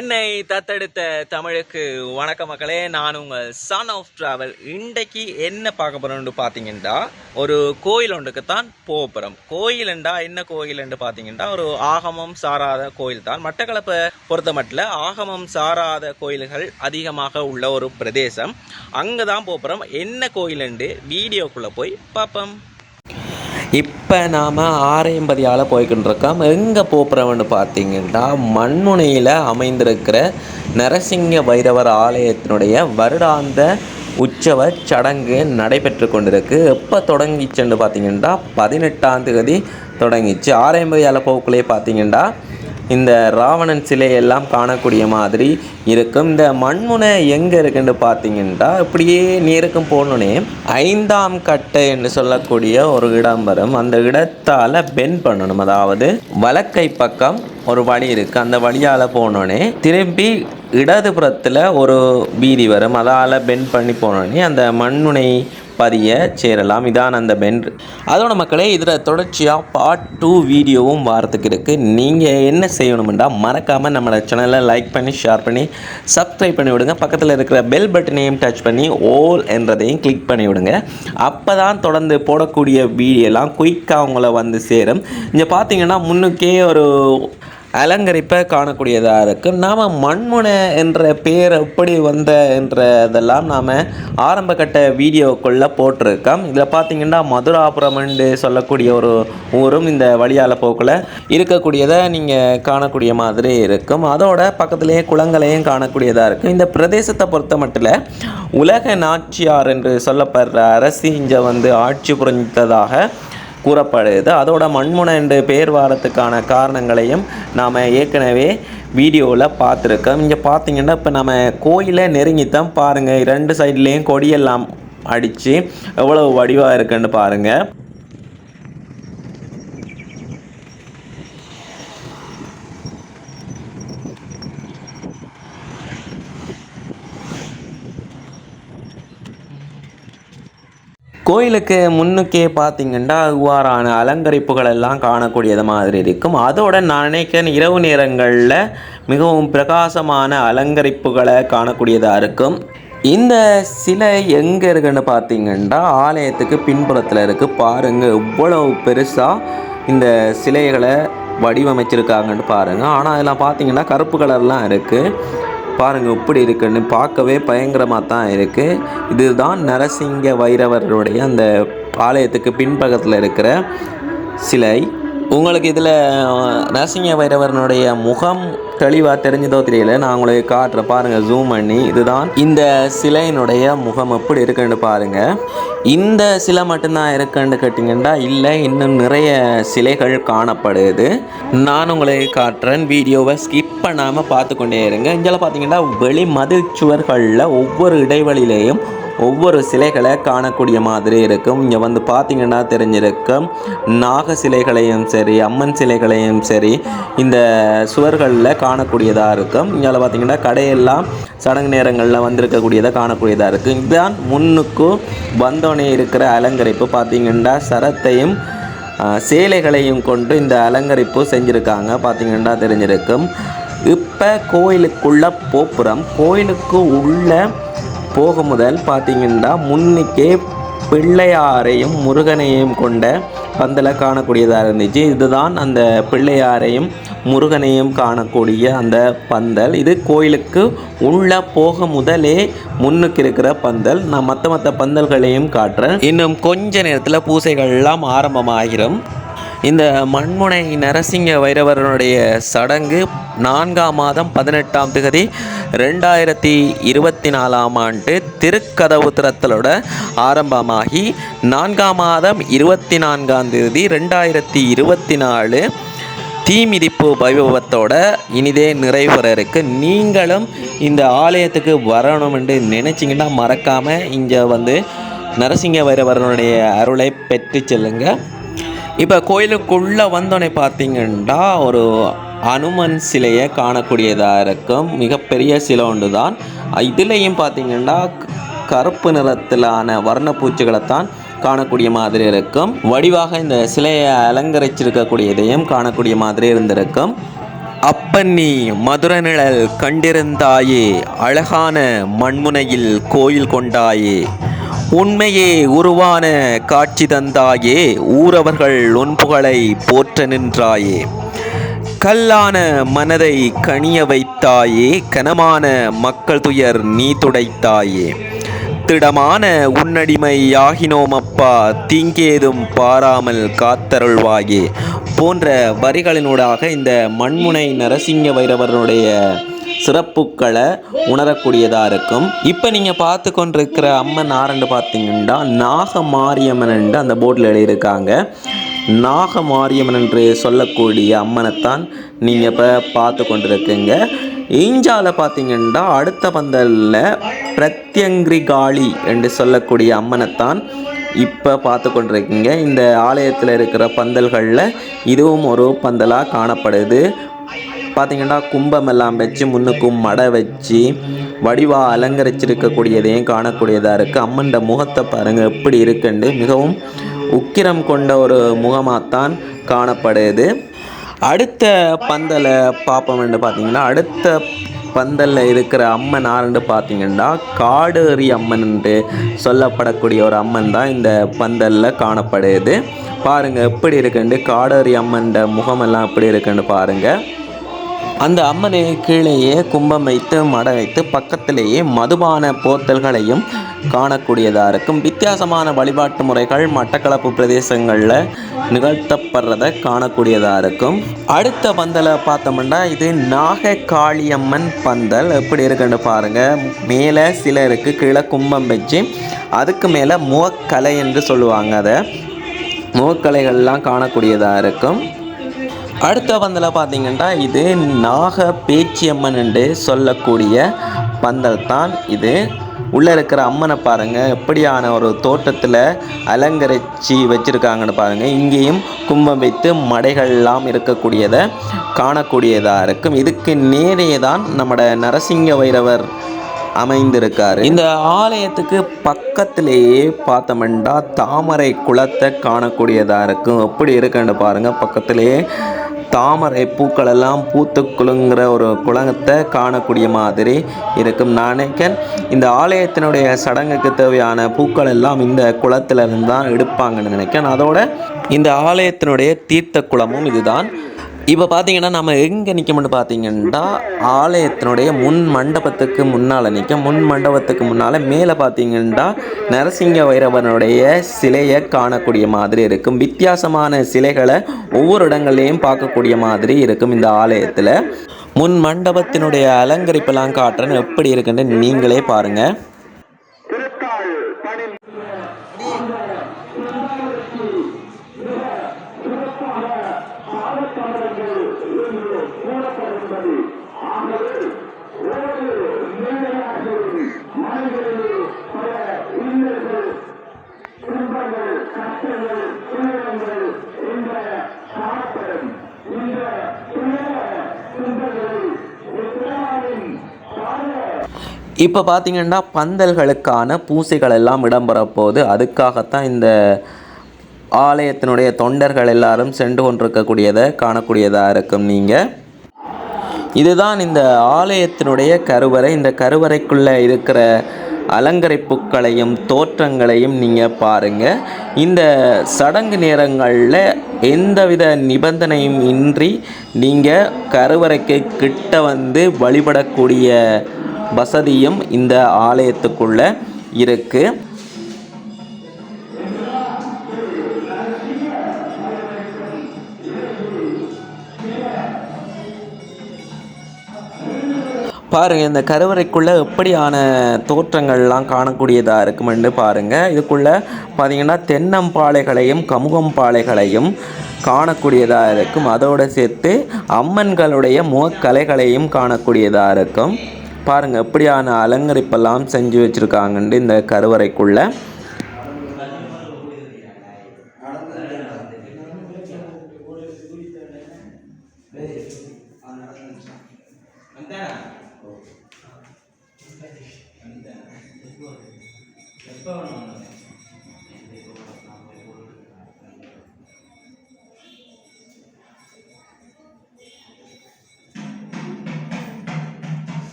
என்னை தத்தெடுத்த தமிழுக்கு வணக்க மக்களே நான் உங்கள் சன் ஆஃப் டிராவல் இன்றைக்கு என்ன பார்க்க போகிறோம்னு பார்த்தீங்கன்னா ஒரு கோயில் ஒன்றுக்கு தான் போக போகிறோம் கோயிலுண்டா என்ன கோயிலுன்னு பார்த்தீங்கன்னா ஒரு ஆகமம் சாராத கோயில் தான். மட்டக்களப்பை பொறுத்த மட்டும் ஆகமம் சாராத கோயில்கள் அதிகமாக உள்ள ஒரு பிரதேசம். அங்கே தான் போக போகிறோம் என்ன கோயிலுண்டு? வீடியோக்குள்ளே போய் பார்ப்போம். இப்போ நாம் ஆரையம்பதியால் போய்கிட்டுருக்கோம் எங்கே போகிறோம்னு பார்த்தீங்கன்னா மண்முனையில் அமைந்திருக்கிற நரசிங்க பைரவர் ஆலயத்தினுடைய வருடாந்த உற்சவ சடங்கு நடைபெற்று கொண்டிருக்கு. எப்போ தொடங்கிச்சுன்னு பார்த்தீங்கன்னா பதினெட்டாம் தேதி தொடங்கிச்சு. ஆரையம்பதியால் போக்குள்ளே பார்த்தீங்கன்னா இந்த ராவணன் சிலையெல்லாம் காணக்கூடிய மாதிரி இருக்கும். இந்த மண்முனை எங்கே இருக்குன்னு பார்த்தீங்கன்னா இப்படியே நேருக்கும் போனோடனே ஐந்தாம் கட்டை என்று சொல்லக்கூடிய ஒரு இடம் வரும். அந்த இடத்தால் பென் பண்ணணும். அதாவது வலக்கை பக்கம் ஒரு வழி இருக்குது அந்த வழியால் போனோடனே திரும்பி இடதுபுறத்தில் ஒரு வீதி வரும். அதால் பெண்ட் பண்ணி போனோடனே அந்த மண்முனை பதிய சேரலாம். இதான் அந்த பெண்ட் அதோட மக்களே இதில் தொடர்ச்சியாக பார்ட் டூ வீடியோவும் வாரத்துக்கு இருக்குது நீங்கள் என்ன செய்யணும்டா மறக்காமல் நம்மளோட சேனலை லைக் பண்ணி ஷேர் பண்ணி சப்ஸ்கிரைப் பண்ணி விடுங்க. பக்கத்தில் இருக்கிற பெல் பட்டனையும் டச் பண்ணி ஓல் என்றதையும் கிளிக் பண்ணி விடுங்க. அப்போ தான் தொடர்ந்து போடக்கூடிய வீடியோலாம் குயிக்காக உங்களை வந்து சேரும். இங்கே பார்த்தீங்கன்னா முன்னுக்கே ஒரு அலங்கரிப்பை காணக்கூடியதாக இருக்குது நாம் மண்முனை என்ற பேர் எப்படி வந்த என்றதெல்லாம் நாம் ஆரம்ப கட்ட வீடியோக்குள்ளே போட்டிருக்கோம். இதில் பார்த்தீங்கன்னா மதுராபுரம் என்று சொல்லக்கூடிய ஒரு ஊரும் இந்த வழியால் போக்கில் இருக்கக்கூடியதை நீங்கள் காணக்கூடிய மாதிரி இருக்கும். அதோட பக்கத்துலேயே குளங்களையும் காணக்கூடியதாக இருக்கும் இந்த பிரதேசத்தை பொறுத்த மட்டும் உலக நாச்சியார் என்று சொல்லப்படுற அரசி இங்கே வந்து ஆட்சி புரிந்ததாக கூறப்படுது. அதோட மண்முனை என்று பெயர் வாரத்துக்கான காரணங்களையும் நாம் ஏற்கனவே வீடியோவில் பார்த்துருக்கோம். இங்கே பார்த்தீங்கன்னா இப்போ நம்ம கோயிலை நெருங்கித்தான் பாருங்கள் ரெண்டு சைட்லேயும் கொடியெல்லாம் அடித்து எவ்வளவு வடிவாக இருக்குன்னு பாருங்கள் கோயிலுக்கு முன்னுக்கே பார்த்தீங்கன்னா இவ்வாறான அலங்கரிப்புகள் எல்லாம் காணக்கூடியது மாதிரி இருக்கும். அதோட நான் நினைக்கிறேன் இரவு நேரங்களில் மிகவும் பிரகாசமான அலங்கரிப்புகளை காணக்கூடியதாக இருக்கும். இந்த சிலை எங்கே இருக்குன்னு பார்த்தீங்கன்னா ஆலயத்துக்கு பின்புறத்தில் இருக்குது பாருங்கள் இவ்வளவு பெருசாக இந்த சிலைகளை வடிவமைச்சிருக்காங்கன்னு பாருங்கள் ஆனால் அதெல்லாம் பார்த்தீங்கன்னா கருப்பு கலர்லாம் இருக்குது பாருங்கள் இப்படி இருக்குன்னு பார்க்கவே பயங்கரமாக தான் இருக்குது இதுதான் நரசிங்க வைரவருடைய அந்த ஆலயத்துக்கு பின்பக்கத்தில் இருக்கிற சிலை. உங்களுக்கு இதில் நரசிங்க வைரவரனுடைய முகம் தெளிவாக தெரிஞ்சதோ தெரியல. நான் உங்களுக்கு காட்டுறேன் பாருங்கள் ஜூம் பண்ணி. இதுதான் இந்த சிலையினுடைய முகம் எப்படி இருக்குன்னு பாருங்கள் இந்த சிலை மட்டும்தான் இருக்குன்னு கேட்டிங்கன்னா இல்லை இன்னும் நிறைய சிலைகள் காணப்படுது. நான் உங்களுக்கு காட்டுறேன். வீடியோவை ஸ்கிப் பண்ணாமல் பார்த்து கொண்டே இருங்க. இங்கே பார்த்தீங்கன்னா வெளி மதில் சுவர்களில் ஒவ்வொரு இடைவெளியிலையும் ஒவ்வொரு சிலைகளை காணக்கூடிய மாதிரி இருக்கும். இங்கே வந்து பார்த்தீங்கன்னா தெரிஞ்சிருக்கும். நாக சிலைகளையும் சரி அம்மன் சிலைகளையும் சரி இந்த சுவர்களில் காணக்கூடியதாக இருக்கும். இங்கே பார்த்தீங்கன்னா கடையெல்லாம் சடங்கு நேரங்களில் வந்திருக்கக்கூடியதாக காணக்கூடியதாக இருக்குது இதுதான் முன்னுக்கு வந்தோடனே இருக்கிற அலங்கரிப்பு. பார்த்தீங்கன்னா சரத்தையும் சேலைகளையும் கொண்டு இந்த அலங்கரிப்பு செஞ்சுருக்காங்க. பார்த்தீங்கன்னா தெரிஞ்சிருக்கும். இப்போ கோயிலுக்குள்ள போப்புறம் கோயிலுக்கு உள்ள போக முதல் பார்த்தீங்கன்னா முன்னிக்கே பிள்ளையாரையும் முருகனையும் கொண்ட பந்தலை காணக்கூடியதாக இருந்துச்சு. இதுதான் அந்த பிள்ளையாரையும் முருகனையும் காணக்கூடிய அந்த பந்தல். இது கோயிலுக்கு உள்ள போக முதலே முன்னுக்கு இருக்கிற பந்தல். நான் மற்ற மற்ற பந்தல்களையும் காட்டுறேன். இன்னும் கொஞ்ச நேரத்தில் பூசைகள்லாம் ஆரம்பமாகிடும் இந்த மண்முனை நரசிங்க வைரவரனுடைய சடங்கு நான்காம் மாதம் பதினெட்டாம் தேதி ரெண்டாயிரத்தி இருபத்தி நாலாம் ஆண்டு திருக்கதவு திறத்தலோட ஆரம்பமாகி நான்காம் மாதம் இருபத்தி நான்காம் தேதி ரெண்டாயிரத்தி இருபத்தி நாலு தீமிதிப்பு வைபவத்தோட இனிதே நிறைவேற இருக்கு. நீங்களும் இந்த ஆலயத்துக்கு வரணும் என்று மறக்காமல் இங்கே வந்து நரசிங்க வைரவரனுடைய அருளை பெற்று செல்லுங்கள் இப்போ கோயிலுக்குள்ளே வந்தோடனே பார்த்தீங்கன்னா ஒரு அனுமன் சிலையை காணக்கூடியதாக இருக்கும். மிகப்பெரிய சிலை ஒன்று தான் இதுலேயும் பார்த்தீங்கன்னா கருப்பு நிறத்திலான வர்ணப்பூச்சிகளைத்தான் காணக்கூடிய மாதிரி இருக்கும். வடிவாக இந்த சிலையை அலங்கரிச்சிருக்கக்கூடியதையும் காணக்கூடிய மாதிரி இருந்திருக்கும். அப்பன்னி மதுரநிழல் கண்டிருந்தாயே அழகான மண்முனையில் கோயில் கொண்டாயே. உண்மையே உருவான காட்சி தந்தாயே ஊரவர்கள் உன்புகளை போற்ற நின்றாயே. கல்லான மனதை கனிய வைத்தாயே கனமான மக்கள் துயர் நீ துடைத்தாயே. திடமான உன்னடிமை யாகினோம் அப்பா தீங்கேதும் பாராமல் காத்தருள்வாயே. போன்ற வரிகளினூடாக இந்த மண்முனை நரசிங்க வைரவருடைய சிறப்புக்களை உணரக்கூடியதாக இருக்கும் இப்போ நீங்கள் பார்த்து கொண்டிருக்கிற அம்மன் ஆரண்டு பார்த்தீங்கன்னா நாக மாரியம்மன் என்று அந்த போர்டில் எழுதியிருக்காங்க. நாக மாரியம்மன் என்று சொல்லக்கூடிய அம்மனைத்தான் நீங்கள் இப்போ பார்த்து கொண்டிருக்கீங்க ஈஞ்சால பார்த்தீங்கன்னா அடுத்த பந்தலில் பிரத்யங்கிரி காளி என்று சொல்லக்கூடிய அம்மனைத்தான் இப்போ பார்த்து கொண்டிருக்கீங்க இந்த ஆலயத்தில் இருக்கிற பந்தல்களில் இதுவும் ஒரு பந்தலாக காணப்படுது. பார்த்தீங்கன்னா கும்பம் எல்லாம் வச்சு முன்னுக்கும் மடை வச்சு வடிவாக அலங்கரிச்சிருக்கக்கூடியதையும் காணக்கூடியதாக இருக்குது அம்மன்ட முகத்தை பாருங்கள் எப்படி இருக்குன்னு மிகவும் உக்கிரம் கொண்ட ஒரு முகமாகத்தான் காணப்படுது. அடுத்த பந்தலை பார்ப்போம்னு பார்த்தீங்கன்னா அடுத்த பந்தலில் இருக்கிற அம்மன் ஆறுன்னு பார்த்தீங்கன்னா காடேரி அம்மன் என்று சொல்லப்படக்கூடிய ஒரு அம்மன் தான் இந்த பந்தலில் காணப்படுது. பாருங்கள் எப்படி இருக்குன்னு காடேறி அம்மன் முகமெல்லாம் எப்படி இருக்குன்னு பாருங்கள் அந்த அம்மனை கீழேயே கும்பம் வைத்து மட வைத்து பக்கத்திலேயே மதுபான போத்தல்களையும் காணக்கூடியதாக இருக்கும். வித்தியாசமான வழிபாட்டு முறைகள் மட்டக்களப்பு பிரதேசங்களில் நிகழ்த்தப்படுறத காணக்கூடியதாக இருக்கும். அடுத்த பந்தலை பார்த்தோம்னா இது நாக காளியம்மன் பந்தல். எப்படி இருக்குன்னு பாருங்கள் மேலே சிலருக்கு கீழே கும்பம் வச்சு அதுக்கு மேலே முகக்கலை என்று சொல்லுவாங்க அதை. முகக்கலைகள்லாம் காணக்கூடியதாக இருக்கும். அடுத்த பந்தல் பார்த்தீங்கன்னா இது நாக பேச்சியம்மன் என்று சொல்லக்கூடிய பந்தல் தான் இது. உள்ளே இருக்கிற அம்மனை பாருங்கள் எப்படியான ஒரு தோட்டத்தில் அலங்கரித்து வச்சுருக்காங்கன்னு பாருங்கள் இங்கேயும் கும்பம் வைத்து மடைகள்லாம் இருக்கக்கூடியதை காணக்கூடியதாக இருக்கும். இதுக்கு நேரே தான் நம்மட நரசிங்க வைரவர் அமைந்திருக்காரு. இந்த ஆலயத்துக்கு பக்கத்திலேயே பார்த்தோம்னா தாமரை குளத்தை காணக்கூடியதாக இருக்கும். எப்படி இருக்குன்னு பாருங்கள் பக்கத்திலேயே தாமரை பூக்கள் எல்லாம் பூத்து குலுங்குற ஒரு குளத்தை காணக்கூடிய மாதிரி இருக்கும். நான் நினைக்கிறேன் இந்த ஆலயத்தினுடைய சடங்குக்கு தேவையான பூக்கள் எல்லாம் இந்த குளத்திலிருந்து தான் எடுப்பாங்கன்னு நினைக்கிறேன். அதோட இந்த ஆலயத்தினுடைய தீர்த்த குளமும் இதுதான். இப்போ பார்த்தீங்கன்னா நம்ம எங்கே நிற்கணும்னு பார்த்தீங்கன்னா ஆலயத்தினுடைய முன் மண்டபத்துக்கு முன்னால் நிற்க முன் மண்டபத்துக்கு முன்னால் மேலே பார்த்தீங்கன்னா நரசிங்க வைரவனுடைய சிலையை காணக்கூடிய மாதிரி இருக்கும். வித்தியாசமான சிலைகளை ஒவ்வொரு இடங்கள்லையும் பார்க்கக்கூடிய மாதிரி இருக்கும் இந்த ஆலயத்தில். முன் மண்டபத்தினுடைய அலங்கரிப்பெல்லாம் காட்டுறேன்னு எப்படி இருக்குன்னு நீங்களே பாருங்கள் இப்போ பார்த்தீங்கன்னா பந்தல்களுக்கான பூசைகள் எல்லாம் இடம்பெற போகுது. அதுக்காகத்தான் இந்த ஆலயத்தினுடைய தொண்டர்கள் எல்லாரும் சென்று கொண்டிருக்கக்கூடியதை காணக்கூடியதாக இருக்கும் நீங்கள் இதுதான் இந்த ஆலயத்தினுடைய கருவறை. இந்த கருவறைக்குள்ளே இருக்கிற அலங்கரிப்புக்களையும் தோற்றங்களையும் நீங்கள் பாருங்கள் இந்த சடங்கு நேரங்களில் எந்தவித நிபந்தனையும் இன்றி நீங்கள் கருவறைக்கு கிட்ட வந்து வழிபடக்கூடிய வசதியும் இந்த ஆலயத்துக்குள்ளே இருக்குது பாருங்கள் இந்த கருவறைக்குள்ளே எப்படியான தோற்றங்கள்லாம் காணக்கூடியதாக இருக்குமென்று பாருங்கள் இதுக்குள்ளே பார்த்தீங்கன்னா தென்னம்பாளைகளையும் கமுகம்பாளைகளையும் காணக்கூடியதாக இருக்கும். அதோடு சேர்த்து அம்மன்களுடைய முகக்கலைகளையும் காணக்கூடியதாக இருக்கும். பாருங்கள் எப்படியான அலங்கரிப்பெல்லாம் செஞ்சு வச்சுருக்காங்கன்ட்டு இந்த கருவறைக்குள்ளே.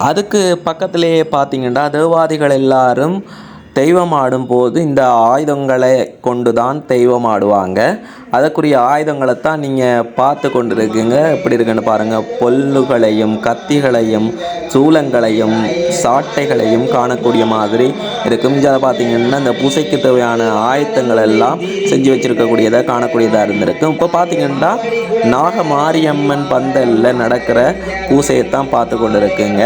அதுக்கு பக்கத்திலேயே பார்த்தீங்கன்னா தேவாதிகள் எல்லாரும் தெய்வம் ஆடும்போது இந்த ஆயுதங்களை கொண்டு தான் தெய்வம் ஆடுவாங்க அதற்குரிய ஆயுதங்களை தான் நீங்கள் பார்த்து கொண்டு இருக்கீங்க எப்படி இருக்குன்னு பாருங்கள் பொல்லுகளையும் கத்திகளையும் சூளங்களையும் சாட்டைகளையும் காணக்கூடிய மாதிரி இருக்கும். இதை பார்த்தீங்கன்னா இந்த பூசைக்கு தேவையான ஆயத்தங்கள் எல்லாம் செஞ்சு வச்சுருக்கக்கூடியதை காணக்கூடியதாக இருந்திருக்கும். இப்போ பார்த்திங்கன்னா நாக மாரியம்மன் பந்தலில் நடக்கிற பூசையை தான் பார்த்து கொண்டு இருக்குங்க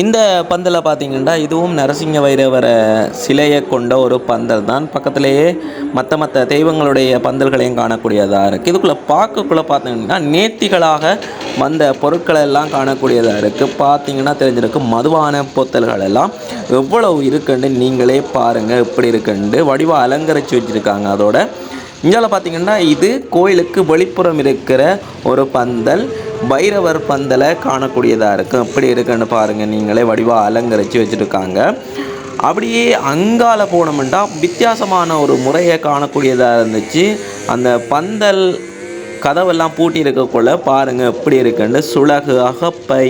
இந்த பந்தலை பார்த்தீங்கன்னா இதுவும் நரசிங்க வைரவரை சிலையை கொண்ட ஒரு பந்தல் தான். பக்கத்திலேயே மற்ற மற்ற தெய்வங்களுடைய பந்தல்களையும் காணக்கூடியதாக இருக்குது இதுக்குள்ளே பார்க்கக்குள்ளே பார்த்தீங்கன்னா நேர்த்திகளாக வந்த பொருட்கள் எல்லாம் காணக்கூடியதாக இருக்குது பார்த்தீங்கன்னா தெரிஞ்சிருக்கு மதுவான பொத்தல்கள் எல்லாம். எவ்வளவு இருக்குன்னு நீங்களே பாருங்கள் எப்படி இருக்குன்னு. வடிவாக அலங்கரித்து வச்சுருக்காங்க அதோட. இங்கே பார்த்தீங்கன்னா இது கோயிலுக்கு வெளிப்புறம் இருக்கிற ஒரு பந்தல் பைரவர் பந்தலை காணக்கூடியதாக இருக்கும் எப்படி இருக்குன்னு பாருங்கள் நீங்களே வடிவாக அலங்கரித்து வச்சுருக்காங்க. அப்படியே அங்கால போனோம்னா வித்தியாசமான ஒரு முறையை காணக்கூடியதாக இருந்துச்சு. அந்த பந்தல் கதவெல்லாம் பூட்டி இருக்கக்குள்ள பாருங்கள் எப்படி இருக்குன்னு. சுளகு அகப்பை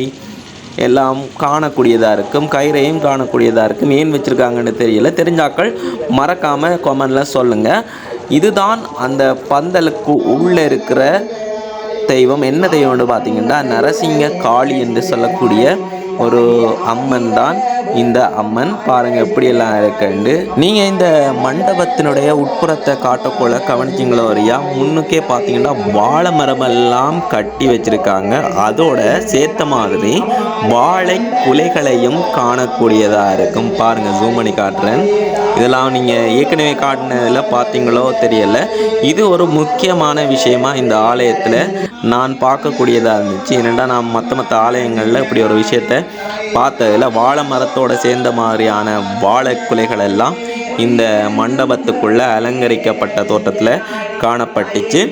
எல்லாம் காணக்கூடியதாக இருக்கும் கயிறையும் காணக்கூடியதாக இருக்கும் ஏன் வச்சுருக்காங்கன்னு தெரியல. தெரிஞ்சாக்கள் மறக்காமல் கொமெண்டில் சொல்லுங்கள் இதுதான் அந்த பந்தலுக்கு உள்ளே இருக்கிற தெய்வம். என்ன தெய்வம்னு பார்த்தீங்கன்னா நரசிங்க காளி என்று சொல்லக்கூடிய ஒரு அம்மன் தான். இந்த அம்மன் பாருங்க எப்படியெல்லாம் இருக்குண்டு நீங்கள் இந்த மண்டபத்தினுடைய உட்புறத்தை காட்டக்குள்ள கவனிச்சிங்களோ வரியா முன்னுக்கே பார்த்தீங்கன்னா வாழை மரமெல்லாம் கட்டி வச்சிருக்காங்க. அதோட சேர்த்த மாதிரி வாழை குலைகளையும் காணக்கூடியதாக இருக்கும். பாருங்க ஜூம் பண்ணி காட்டுறேன். இதெல்லாம் நீங்கள் ஏற்கனவே காட்டினதில் பார்த்தீங்களோ தெரியல. இது ஒரு முக்கியமான விஷயமா இந்த ஆலயத்தில் நான் பார்க்கக்கூடியதாக இருந்துச்சு. என்னென்னா நான் மற்ற மற்ற ஆலயங்களில் இப்படி ஒரு விஷயத்த பார்த்ததில் வாழை மரத்தோட சேர்ந்த மாதிரியான வாழை குலைகள் எல்லாம் இந்த மண்டபத்துக்குள்ளே அலங்கரிக்கப்பட்ட தோட்டத்தில் காணப்பட்டுச்சு.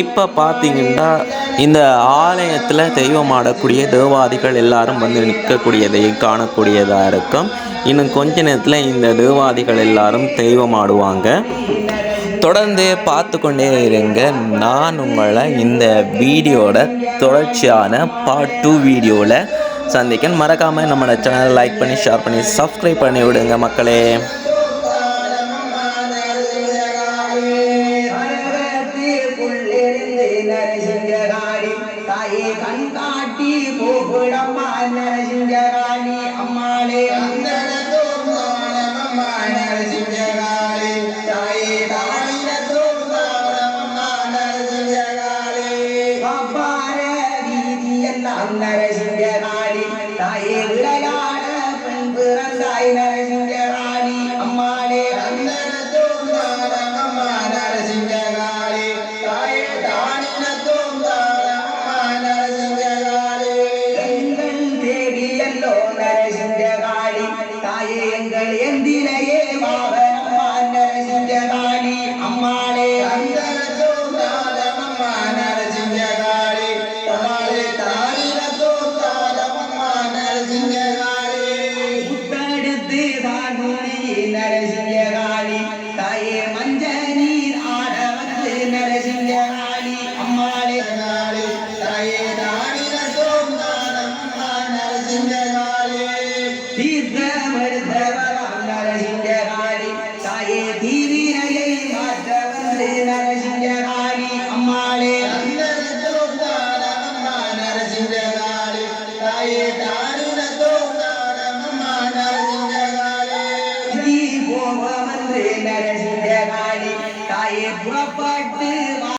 இப்போ பார்த்தீங்கன்னா இந்த ஆலயத்தில் தெய்வம் ஆடக்கூடிய தேவாதிகள் எல்லாரும் வந்து நிற்கக்கூடியதையும் காணக்கூடியதாக இருக்கும். இன்னும் கொஞ்ச நேரத்தில் இந்த தேவாதிகள் எல்லாரும் தெய்வம் ஆடுவாங்க. தொடர்ந்து பார்த்து கொண்டே இருங்க. நான் உங்களை இந்த வீடியோட தொடர்ச்சியான பார்ட் டூ வீடியோவில் சந்திக்கன். மறக்காமல் நம்மளோட சேனலை லைக் பண்ணி ஷேர் பண்ணி சப்ஸ்கிரைப் பண்ணி விடுங்க மக்களே.